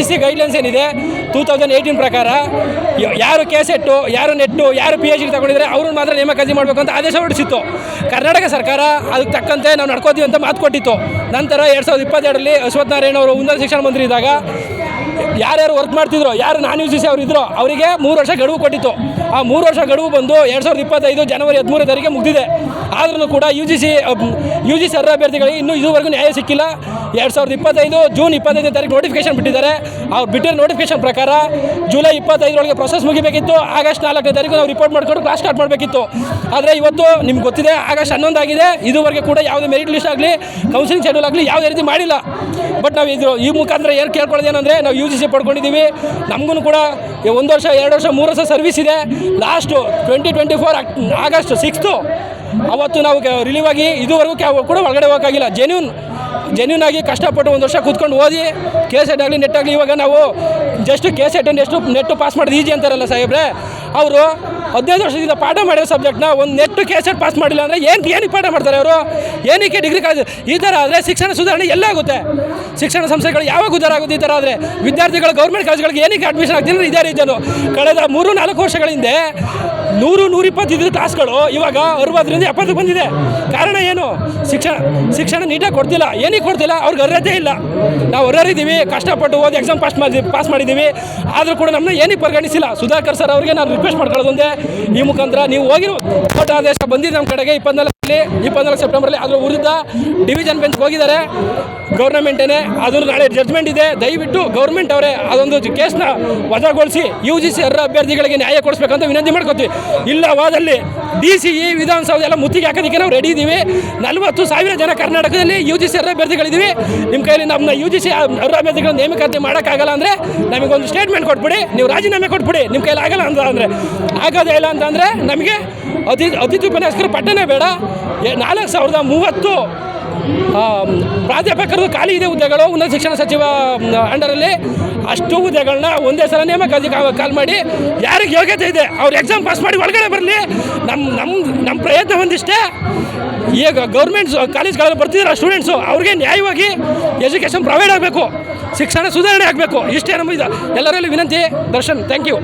G C guidelines ಏನಿದೆ? Two thousand eighteen ಪ್ರಕಾರ ಯಾರು ಕೆ ಸೆಟ್ಟು ಯಾರು ನೆಟ್ಟು, ಯಾರು ಪಿ ಎಚ್ ಡಿ ತಗೊಂಡಿದ್ರೆ ಅವ್ರನ್ನ ಮಾತ್ರ ನೇಮಕಾತಿ ಮಾಡಬೇಕು ಅಂತ ಆದೇಶ ಹೊರಡಿಸಿತ್ತು. ಕರ್ನಾಟಕ ಸರ್ಕಾರ ಅದಕ್ಕೆ ತಕ್ಕಂತೆ ನಾವು ನಡ್ಕೋತೀವಿ ಅಂತ ಮಾತು ಕೊಟ್ಟಿತ್ತು. ನಂತರ ಎರಡು ಸಾವಿರದ ಇಪ್ಪತ್ತೆರಡರಲ್ಲಿ ಅಶ್ವತ್ಥನಾರಾಯಣ ಅವರು ಉನ್ನತ ಶಿಕ್ಷಣ ಮಂತ್ರಿ ಇದ್ದಾಗ ಯಾರ್ಯಾರು ವರ್ಕ್ ಮಾಡ್ತಿದ್ರು, ಯಾರು ನಾನ್ ಯು ಜಿ ಸಿ ಅವರು ಇದ್ರು, ಅವರಿಗೆ ಮೂರು ವರ್ಷ ಗಡುವು ಕೊಟ್ಟಿತ್ತು. ಆ ಮೂರು ವರ್ಷ ಗಡುವು ಬಂದು ಎರಡು ಸಾವಿರದ ಇಪ್ಪತ್ತೈದು ಜನವರಿ ಹದಿಮೂರು ತಾರೀಕು ಮುಗಿದಿದೆ. ಆದ್ರೂ ಕೂಡ U G C U G C ಅರ್ಹ ಅಭ್ಯರ್ಥಿಗಳಿಗೆ ಇನ್ನೂ ಇದುವರೆಗೂ ನ್ಯಾಯ ಸಿಕ್ಕಿಲ್ಲ. ಎರಡು ಸಾವಿರದ ಇಪ್ಪತ್ತೈದು, ಜೂನ್ ಇಪ್ಪತ್ತೈದನೇ ತಾರೀಕು ನೋಟಿಫಿಕೇಶನ್ ಬಿಟ್ಟಿದ್ದಾರೆ. ಅವ್ರು ಬಿಟ್ಟಿರೋ ನೋಟಿಫಿಕೇಶನ್ ಪ್ರಕಾರ ಜುಲೈ ಇಪ್ಪತ್ತೈದರೊಳಗೆ ಪ್ರೊಸೆಸ್ ಮುಗಿಬೇಕಿತ್ತು. ಆಗಸ್ಟ್ ನಾಲ್ಕನೇ ತಾರೀಕು ನಾವು ರಿಪೋರ್ಟ್ ಮಾಡಿಕೊಂಡು ಕ್ಲಾಸ್ ಸ್ಟಾರ್ಟ್ ಮಾಡಬೇಕಿತ್ತು. ಆದರೆ ಇವತ್ತು ನಿಮ್ಗೆ ಗೊತ್ತಿದೆ, ಆಗಸ್ಟ್ ಹನ್ನೊಂದು ಆಗಿದೆ ಇದುವರೆಗೆ ಕೂಡ ಯಾವುದೇ ಮೆರಿಟ್ ಲಿಸ್ಟ್ ಆಗಲಿ ಕೌನ್ಸಿಲಿಂಗ್ ಶೆಡ್ಯೂಲ್ ಆಗಲಿ ಯಾವುದೇ ರೀತಿ ಮಾಡಿಲ್ಲ. ಬಟ್ ನಾವು ಇದು ಈ ಮುಖಾಂತರ ಏನು ಕೇಳ್ಕೊಳ್ಳೋದು ಏನಂದರೆ ನಾವು ಯು ಜಿ ಸಿ ಪಡ್ಕೊಂಡಿದ್ದೀವಿ. ನಮಗೂ ಕೂಡ ಒಂದು ವರ್ಷ, ಎರಡು ವರ್ಷ, ಮೂರು ವರ್ಷ ಸರ್ವಿಸ್ ಇದೆ. Last twenty twenty four August sixth ಅವತ್ತು ನಾವು ರಿಲೀವ್ ಆಗಿ ಇದುವರೆಗೂ ಕೂಡ ಒಳಗಡೆ ಹೋಗೋಕ್ಕಾಗಿಲ್ಲ ಜೆನ್ಯೂನ್ ಜೆನ್ಯೂನ್ ಆಗಿ ಕಷ್ಟಪಟ್ಟು ಒಂದು ವರ್ಷ ಕೂತ್ಕೊಂಡು ಓದಿ ಕೆ ಸೆಟ್ ಆಗಲಿ ನೆಟ್ ಆಗಲಿ ಇವಾಗ ನಾವು ಜಸ್ಟ್ ಕೆ ಸೆಟನ್ನು ಎಷ್ಟು ನೆಟ್ಟು ಪಾಸ್ ಮಾಡೋದು ಈಜಿ ಅಂತಾರಲ್ಲ ಸಾಹೇಬ್ರೆ. ಅವರು ಹದಿನೈದು ವರ್ಷದಿಂದ ಪಾಠ ಮಾಡಿರೋ ಸಬ್ಜೆಕ್ಟ್ನ ಒಂದು ನೆಟ್ಟು ಕೆ ಸೆಟ್ ಪಾಸ್ ಮಾಡಿಲ್ಲ ಅಂದರೆ ಏನು ಏನಕ್ಕೆ ಪಾಠ ಮಾಡ್ತಾರೆ ಅವರು? ಏನಕ್ಕೆ ಡಿಗ್ರಿ ಕಾಲೇಜ್ ಈ ಥರ ಆದರೆ ಶಿಕ್ಷಣ ಸುಧಾರಣೆ ಎಲ್ಲಾಗುತ್ತೆ ಶಿಕ್ಷಣ ಸಂಸ್ಥೆಗಳು ಯಾವಾಗ ಉದ್ಧಾರ ಆಗುತ್ತೆ ಈ ಥರ ಆದರೆ? ವಿದ್ಯಾರ್ಥಿಗಳು ಗೌರ್ಮೆಂಟ್ ಕಾಲೇಜ್ಗಳಿಗೆ ಏನಕ್ಕೆ ಅಡ್ಮಿಷನ್ ಆಗ್ತಿಲ್ಲ ಇದೇ ರೀತಿಯಲ್ಲೂ. ಕಳೆದ ಮೂರು ನಾಲ್ಕು ವರ್ಷಗಳ ಹಿಂದೆ ನೂರು ನೂರಿಪ್ಪತ್ತಿದ್ದ ಕ್ಲಾಸ್ಗಳು ಇವಾಗ ಅರವತ್ತರಿಂದ ಎಪ್ಪತ್ತು ಬಂದಿದೆ. ಕಾರಣ ಏನು? ಶಿಕ್ಷಣ ಶಿಕ್ಷಣ ನೀಟಾಗಿ ಕೊಡ್ತಿಲ್ಲ. ಏನಕ್ಕೆ ಕೊಡ್ತಿಲ್ಲ? ಅವ್ರಿಗೆ ಅರ್ಹತೆ ಇಲ್ಲ. ನಾವು ಅರ್ಹರಿದ್ದೀವಿ, ಕಷ್ಟಪಟ್ಟು ಓದಿ ಎಕ್ಸಾಮ್ ಪಾಸ್ ಮಾಡಿ ಪಾಸ್ ಮಾಡಿದ್ದೀವಿ. ಆದರೂ ಕೂಡ ನಮ್ಮನ್ನ ಏನಕ್ಕೆ ಪರಿಗಣಿಸಿಲ್ಲ? ಸುಧಾಕರ್ ಸರ್ ಅವ್ರಿಗೆ ನಾನು ರಿಕ್ವೆಸ್ಟ್ ಮಾಡ್ಕೊಳ್ಳೋದೊಂದೇ ಈ ಮುಖಾಂತರ ನೀವು ಹೋಗಿರೋ ಕೋರ್ಟ್ ಆದೇಶ ಬಂದಿದೆ ನಮ್ಮ ಕಡೆಗೆ. ಇಪ್ಪತ್ನಾಲ್ಕರಲ್ಲಿ, ಇಪ್ಪತ್ನಾಲ್ಕು ಸೆಪ್ಟೆಂಬರಲ್ಲಿ ಅದರ ವಿರುದ್ಧ ಡಿವಿಷನ್ ಬೆಂಚ್ ಹೋಗಿದ್ದಾರೆ. ಗೌರ್ನಮೆಂಟೇನೆ ಅದ್ರ ನಾಳೆ ಜಡ್ಜ್ಮೆಂಟ್ ಇದೆ. ದಯವಿಟ್ಟು ಗೌರ್ಮೆಂಟ್ ಅವರೇ ಅದೊಂದು ಕೇಸ್ನ ವಜಾಗೊಳಿಸಿ ಯು ಜಿ ಸಿ ಅರ್ಹ ಅಭ್ಯರ್ಥಿಗಳಿಗೆ ನ್ಯಾಯ ಕೊಡಿಸ್ಬೇಕಂತ ವಿನಂತಿ ಮಾಡ್ಕೋತೀವಿ. ಇಲ್ಲ ವಾದಲ್ಲಿ ಡಿ ಸಿ ಇ ವಿಧಾನಸೌಧ ಎಲ್ಲ ಮುತ್ತಿಗೆ ಹಾಕೋದಕ್ಕೆ ನಾವು ರೆಡಿ ಇದ್ದೀವಿ ನಲವತ್ತು ಸಾವಿರ ಜನ ಕರ್ನಾಟಕದಲ್ಲಿ ಯು ಜಿ ಸಿ ಅರ್ಹ ಅಭ್ಯರ್ಥಿಗಳಿದ್ದೀವಿ ನಿಮ್ಮ ಕೈಯಲ್ಲಿ ನಮ್ಮನ್ನ ಯು ಜಿ ಸಿ ಅರ್ಹ ಅಭ್ಯರ್ಥಿಗಳ ನೇಮಕಾತಿ ಮಾಡೋಕ್ಕಾಗಲ್ಲ ಅಂದರೆ ನಮಗೊಂದು ಸ್ಟೇಟ್ಮೆಂಟ್ ಕೊಟ್ಬಿಡಿ. ನೀವು ರಾಜೀನಾಮೆ ಕೊಟ್ಬಿಡಿ. ನಿಮ್ಮ ಕೈಯಲ್ಲಿ ಆಗಲ್ಲ ಅಂತ ಅಂದರೆ. ಆಗೋದೇ ಇಲ್ಲ ಅಂತಂದರೆ ನಮಗೆ ಅತಿ ಅತಿಥಿ ಉಪನ್ಯಾಸಕರು ಪಟ್ಟನೇ ಬೇಡ. ನಾಲ್ಕು ಸಾವಿರದ ಮೂವತ್ತು ಪ್ರಾಧ್ಯಾಪಕರು ಖಾಲಿ ಇದೆ ಹುದ್ದೆಗಳು. ಉನ್ನತ ಶಿಕ್ಷಣ ಸಚಿವ ಅಂಡರಲ್ಲಿ ಅಷ್ಟು ಹುದ್ದೆಗಳನ್ನ ಒಂದೇ ಸಲ ನೇಮಕಾತಿ ಕಾಲ್ ಮಾಡಿ ಯಾರಿಗೆ ಯೋಗ್ಯತೆ ಇದೆ, ಅವ್ರು ಎಕ್ಸಾಮ್ ಪಾಸ್ ಮಾಡಿ ಒಳಗಡೆ ಬರಲಿ. ನಮ್ಮ ನಮ್ಮ ನಮ್ಮ ಪ್ರಯತ್ನ ಒಂದಿಷ್ಟೇ. ಈಗ ಗೌರ್ಮೆಂಟ್ ಕಾಲೇಜ್ಗಳಲ್ಲಿ ಬರ್ತಿದ್ದಾರೆ ಸ್ಟೂಡೆಂಟ್ಸು ಅವ್ರಿಗೆ ನ್ಯಾಯವಾಗಿ ಎಜುಕೇಷನ್ ಪ್ರೊವೈಡ್ ಆಗಬೇಕು. ಶಿಕ್ಷಣ ಸುಧಾರಣೆ ಆಗಬೇಕು. ಇಷ್ಟೇ ನಮ್ಮ ಇದು. ಎಲ್ಲರಲ್ಲಿ ವಿನಂತಿ, ದರ್ಶನ್ ಥ್ಯಾಂಕ್ ಯು